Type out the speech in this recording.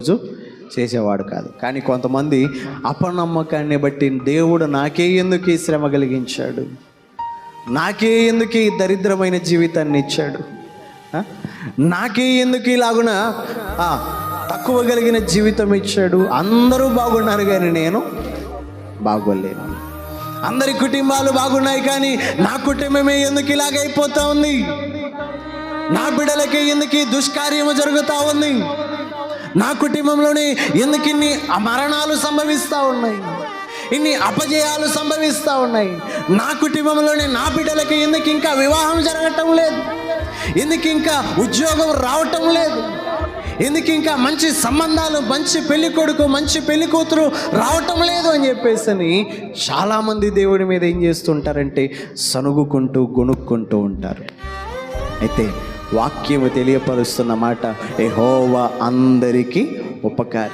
రోజు చేసేవాడు కాదు. కానీ కొంతమంది అపనమ్మకాన్ని బట్టి దేవుడు నాకే ఎందుకు ఈ శ్రమ కలిగించాడు? నాకే ఎందుకు ఈ దరిద్రమైన జీవితాన్ని ఇచ్చాడు? నాకే ఎందుకు ఇలాగున తక్కువ కలిగిన జీవితం ఇచ్చాడు? అందరూ బాగున్నారు కానీ నేను బాగోలేను. అందరి కుటుంబాలు బాగున్నాయి కానీ నా కుటుంబమే ఎందుకు ఇలాగైపోతా ఉంది? నా బిడ్డలకి ఎందుకు దుష్కార్యము జరుగుతూ ఉంది? నా కుటుంబంలోనే ఎందుకు ఇన్ని మరణాలు సంభవిస్తూ ఉన్నాయి? ఇన్ని అపజయాలు సంభవిస్తూ ఉన్నాయి? నా కుటుంబంలోనే నా బిడ్డలకి ఎందుకు ఇంకా వివాహం జరగటం లేదు? ఎందుకు ఇంకా ఉద్యోగం రావటం లేదు? ఎందుకు ఇంకా మంచి సంబంధాలు మంచి పెళ్ళి కొడుకు మంచి పెళ్ళి కూతురు రావటం లేదు అని చెప్పేసి అని చాలామంది దేవుడి మీద ఏం చేస్తుంటారంటే సనుగుకుంటూ గొనుక్కుంటూ ఉంటారు. అయితే వాక్యము తెలియపరుస్తున్న మాట ఎహోవా అందరికీ ఉపకారి